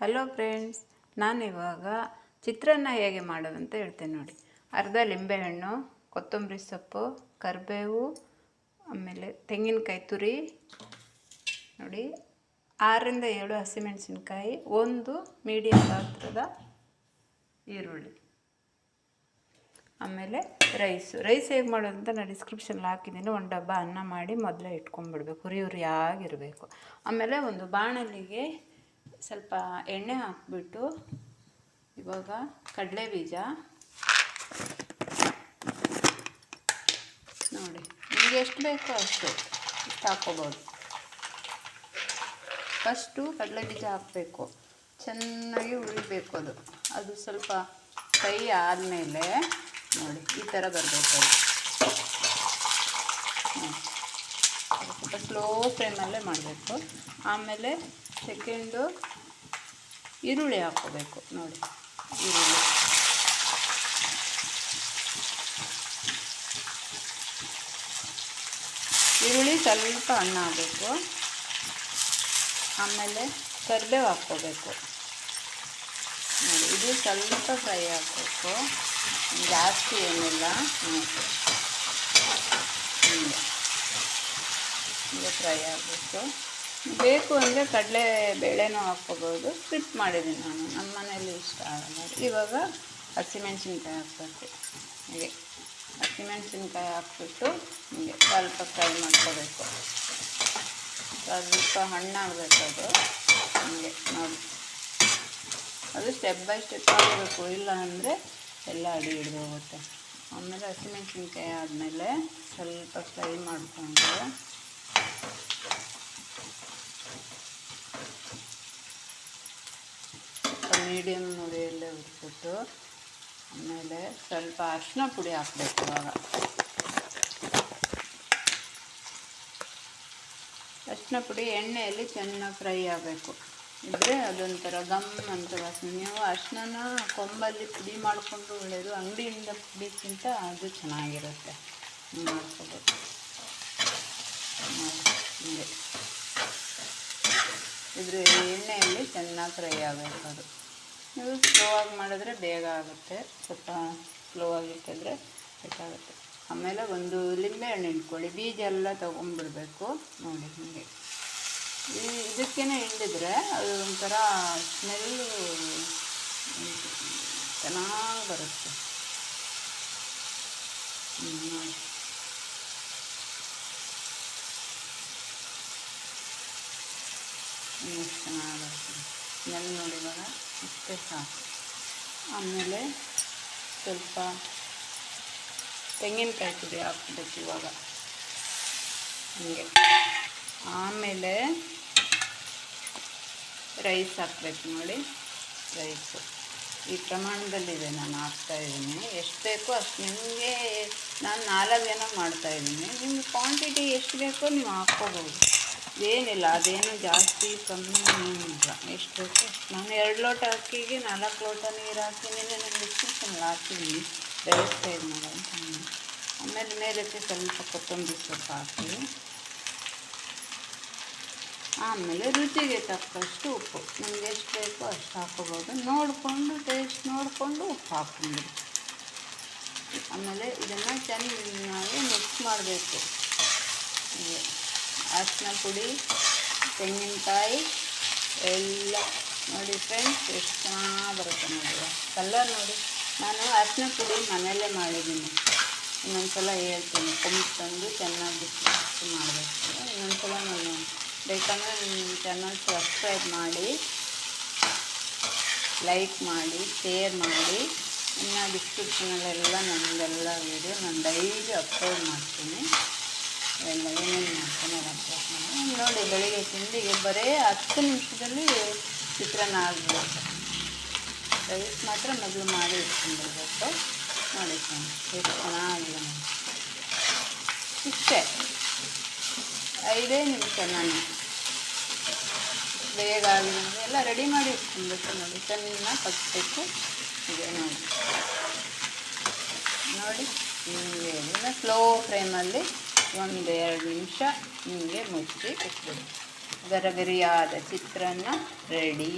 Hello friends ನಾನಿವಾಗ ಚಿತ್ರಾನ್ನ ಹೇಗೆ ಮಾಡೋದಂತ ಹೇಳ್ತೇನೆ ನೋಡಿ. ಅರ್ಧ ಲಿಂಬೆಹಣ್ಣು, ಕೊತ್ತಂಬರಿ ಸೊಪ್ಪು, ಕರಿಬೇವು, ಆಮೇಲೆ ತೆಂಗಿನಕಾಯಿ ತುರಿ, ನೋಡಿ, ಆರರಿಂದ ಏಳು ಹಸಿಮೆಣಸಿನ್ಕಾಯಿ, ಒಂದು ಮೀಡಿಯಂ ಗಾತ್ರದ ಈರುಳ್ಳಿ, ಆಮೇಲೆ ರೈಸು. ರೈಸ್ ಹೇಗೆ ಮಾಡೋದು ಅಂತ ನಾನು ಡಿಸ್ಕ್ರಿಪ್ಷನ್ಲಿ ಹಾಕಿದ್ದೀನಿ. ಒಂದು ಡಬ್ಬ ಅನ್ನ ಮಾಡಿ ಮೊದಲೇ ಇಟ್ಕೊಂಡ್ಬಿಡ್ಬೇಕು. ಉರಿ ಉರಿಯಾಗಿರಬೇಕು ಆಮೇಲೆ ಒಂದು ಬಾಣಲಿಗೆ ಸ್ವಲ್ಪ ಎಣ್ಣೆ ಹಾಕ್ಬಿಟ್ಟು ಇವಾಗ ಕಡಲೆ ಬೀಜ. ನೋಡಿ, ನಿಮಗೆ ಎಷ್ಟು ಬೇಕೋ ಅಷ್ಟು ಇಷ್ಟು ಹಾಕ್ಕೋಬೋದು. ಫಸ್ಟು ಕಡಲೆ ಬೀಜ ಹಾಕಬೇಕು. ಚೆನ್ನಾಗಿ ಉರಿಬೇಕು ಅದು. ಅದು ಸ್ವಲ್ಪ ಕೈ ಆದಮೇಲೆ ನೋಡಿ, ಈ ಥರ ಬರಬೇಕು ಅದು. ಸ್ವಲ್ಪ ಸ್ಲೋ ಫ್ಲೇಮಲ್ಲೇ ಮಾಡಬೇಕು. ಆಮೇಲೆ ಸೆಕೆಂಡು ಈರುಳ್ಳಿ ಹಾಕ್ಕೋಬೇಕು, ನೋಡಿ. ಈರುಳ್ಳಿ. ಈರುಳ್ಳಿ ಸ್ವಲ್ಪ ಹಣ್ಣಾಗಬೇಕು ಆಮೇಲೆ ಕರಿಬೇವು ಹಾಕ್ಕೋಬೇಕು. ನೋಡಿ, ಇದು ಸ್ವಲ್ಪ ಫ್ರೈ ಹಾಕಬೇಕು. ಜಾಸ್ತಿ ಏನಿಲ್ಲ. ಹಿಂಗೆ ಫ್ರೈ ಆಗಬೇಕು ಬೇಕು ಅಂದರೆ ಕಡಲೆ ಬೇಳೆನೂ ಹಾಕ್ಕೋಬೋದು. ಸ್ಕಿಪ್ ಮಾಡಿದ್ದೀನಿ ನಾನು. ನಮ್ಮ ಮನೇಲಿ ಇಷ್ಟ ಆಗಲ್ಲ. ಇವಾಗ ಹಸಿಮೆಣ್ಸಿನ್ಕಾಯಿ ಹಾಕ್ಬೇಕು. ಹೀಗೆ. ಹಸಿಮೆಣ್ಸಿನ್ಕಾಯಿ ಹಾಕ್ಬಿಟ್ಟು ಹೀಗೆ ಸ್ವಲ್ಪ ಫ್ರೈ ಮಾಡ್ಕೋಬೇಕು. ಸ್ವಲ್ಪ ಹಣ್ಣಾಗಬೇಕು ಅದು. ಹೀಗೆ ನೋಡಿ. ಅದು ಸ್ಟೆಪ್ ಬೈ ಸ್ಟೆಪ್ ಆಗಬೇಕು ಇಲ್ಲ ಅಂದರೆ ಎಲ್ಲ ಅಡಿ ಹಿಡ್ದು ಹೋಗುತ್ತೆ ಆಮೇಲೆ ಹಸಿಮೆಣ್ಸಿನ್ಕಾಯಿ ಆದಮೇಲೆ ಸ್ವಲ್ಪ ಫ್ರೈ ಮಾಡಿಕೊಂಡು ಮೀಡಿಯಮ್ ಉರಿಯಲ್ಲೇ ಉಟ್ಬಿಟ್ಟು ಆಮೇಲೆ ಸ್ವಲ್ಪ ಅರಿಶಿನ ಪುಡಿ ಹಾಕಬೇಕು ಇವಾಗ. ಅರಿಶಿನ ಪುಡಿ ಎಣ್ಣೆಯಲ್ಲಿ ಚೆನ್ನಾಗಿ ಫ್ರೈ ಆಗಬೇಕು. ಇದ್ದರೆ ಅದೊಂಥರ ಗಮ್ ಅಂತ ವಾಸನೆ. ನೀವು ಅರಿಶಿನ ಕೊಂಬಲ್ಲಿ ಪುಡಿ ಮಾಡಿಕೊಂಡು ಒಳ್ಳೆಯದು ಅಂಗಡಿಯಿಂದ ಪುಡಿಕ್ಕಿಂತ ಅದು ಚೆನ್ನಾಗಿರುತ್ತೆ. ಮಾಡ್ಕೋಬೇಕು ಹಿಂಗೆ ಇದ್ರ ಎಣ್ಣೆಯಲ್ಲಿ ಚೆನ್ನಾಗಿ ಫ್ರೈ ಆಗಬೇಕು ಅದು. ನೀವು ಸ್ಲೋ ಆಗಿ ಮಾಡಿದ್ರೆ ಬೇಗ ಆಗುತ್ತೆ. ಸ್ವಲ್ಪ ಸ್ಲೋ ಆಗಿಟ್ಟಿದ್ರೆ ಬೇಕಾಗುತ್ತೆ. ಆಮೇಲೆ ಒಂದು ಲಿಂಬೆಹಣ್ಣು ಇಟ್ಕೊಳ್ಳಿ. ಬೀಜ ಎಲ್ಲ ತೊಗೊಂಡ್ಬಿಡ್ಬೇಕು. ನೋಡಿ ಹಿಂಗೆ. ಈ ಇದಕ್ಕೇನೆ ಹಿಂಡಿದ್ರೆ ಅದು ಒಂಥರ ಸ್ಮೆಲ್ಲು ಚೆನ್ನಾಗಿ ಬರುತ್ತೆ. ಚೆನ್ನಾಗಿ ಬರ್ತದೆ ಸ್ಮೆಲ್ ನೋಡಿ ಇವಾಗ. ಇಷ್ಟೇ ಸಾಕು ಆಮೇಲೆ ಸ್ವಲ್ಪ ತೆಂಗಿನಕಾಯಿ ತುರಿ ಹಾಕ್ಬೇಕು ಇವಾಗ. ಹೀಗೆ. ಆಮೇಲೆ ರೈಸ್ ಹಾಕ್ಬೇಕು ನೋಡಿ. ರೈಸು. ಈ ಪ್ರಮಾಣದಲ್ಲಿದೆ ನಾನು ಹಾಕ್ತಾ ಇದ್ದೀನಿ. ಎಷ್ಟು ಬೇಕೋ ಅಷ್ಟು ನಿಮಗೆ ನಾನು ನಾಲ್ಕು ಜನ ಮಾಡ್ತಾಯಿದ್ದೀನಿ ನಿಮ್ಮ ಕ್ವಾಂಟಿಟಿ ಎಷ್ಟು ಬೇಕೋ ನೀವು ಹಾಕ್ಕೋಬೋದು. ಏನಿಲ್ಲ, ಅದೇನು ಜಾಸ್ತಿ ಕಮ್ಮಿ ಏನಿಲ್ಲ ಎಷ್ಟು ನಾನು ಎರಡು ಲೋಟ ಅಕ್ಕಿಗೆ ನಾಲ್ಕು ಲೋಟ ನೀರು ಹಾಕಿ ನಿನ್ನೆ ನಾನು ಡಿಸ್ಕ್ರಿಪ್ಷನಲ್ಲಿ ಹಾಕಿದ್ದೀನಿ ಅಂತ. ನಾನು. ಆಮೇಲೆ ಮೇಲಕ್ಕೆ ಸ್ವಲ್ಪ ಕೊತ್ತಂಬರಿ ಸ್ವಲ್ಪ ಹಾಕಿ ಆಮೇಲೆ ರುಚಿಗೆ ತಕ್ಕಷ್ಟು ಉಪ್ಪು. ನಿಮ್ಗೆ ಎಷ್ಟು ಬೇಕೋ ಅಷ್ಟು ಹಾಕೋಬೋದು ನೋಡಿಕೊಂಡು ಟೇಸ್ಟ್ ನೋಡಿಕೊಂಡು ಉಪ್ಪು ಹಾಕ್ಕೊಂಡು ಆಮೇಲೆ ಇದನ್ನು ಚೆನ್ನಾಗಿ ಮಿಕ್ಸ್ ಮಾಡಬೇಕು. ಅರಿಶಿನ ಪುಡಿ, ತೆಂಗಿನಕಾಯಿ, ಎಲ್ಲ ನೋಡಿ ಫ್ರೆಂಡ್ಸ್ ಎಷ್ಟು ಚೆನ್ನಾಗಿ ಬರುತ್ತೆ ನೋಡಿ ಕಲರ್ ನೋಡಿ. ನಾನು ಅರಿಶಿನ ಪುಡಿ ಮನೆಯಲ್ಲೇ ಮಾಡಿದ್ದೀನಿ. ಇನ್ನೊಂದು ಸಲ ಹೇಳ್ತೀನಿ. ಕೊಂಬು ತಂದು ಚೆನ್ನಾಗಿ ಬಿಸಿ ಮಾಡಬೇಕು. ಇನ್ನೊಂದು ಸಲ ನಾನು ಬೇಕಂದರೆ ನಿಮ್ಮ ಚಾನಲ್ ಸಬ್ಸ್ಕ್ರೈಬ್ ಮಾಡಿ ಲೈಕ್ ಮಾಡಿ ಶೇರ್ ಮಾಡಿ. ಇನ್ನು ಡಿಸ್ಕ್ರಿಪ್ಷನಲ್ಲೆಲ್ಲ ನನ್ನದೆಲ್ಲ ವೀಡಿಯೋ ನಾನು ಡೈಲಿ ಅಪ್ಲೋಡ್ ಮಾಡ್ತೀನಿ. ಏನೇನು ಮಾಡ್ಕೊಂಡು ನೋಡಿ, ಬೆಳಿಗ್ಗೆ ತಿಂಡಿಗೆ ಬರೀ ಹತ್ತು ನಿಮಿಷದಲ್ಲಿ ಚಿತ್ರಾನ್ನ ಆಗಬೇಕು ರೈಸ್ ಮಾತ್ರ ಮೊದಲು ಮಾಡಿ ಇಟ್ಕೊಂಡಿರ್ಬೇಕು. ನೋಡಿ ಎಷ್ಟು ಚೆನ್ನಾಗಿದೆ ಇಷ್ಟೇ. ಐದೇ ನಿಮಿಷ ನಾನು ಬೇಗ ಆಗಿದೆ ಎಲ್ಲ ರೆಡಿ ಮಾಡಿ ಇಟ್ಕೊಬೇಕು ನೋಡಿ. ಚೆನ್ನಾಗಿ ಕಟ್ಟಬೇಕು ಇದೆ ನೋಡಿ. ನೋಡಿ ಸ್ಲೋ ಫ್ಲೇಮಲ್ಲಿ ಒಂದು ಎರಡು ನಿಮಿಷ ಹಿಂಗೆ ಮುಚ್ಚಿ ಇಟ್ಬಿಡಿ. ಗರಗರಿಯಾದ ಚಿತ್ರಾನ್ನ ರೆಡಿ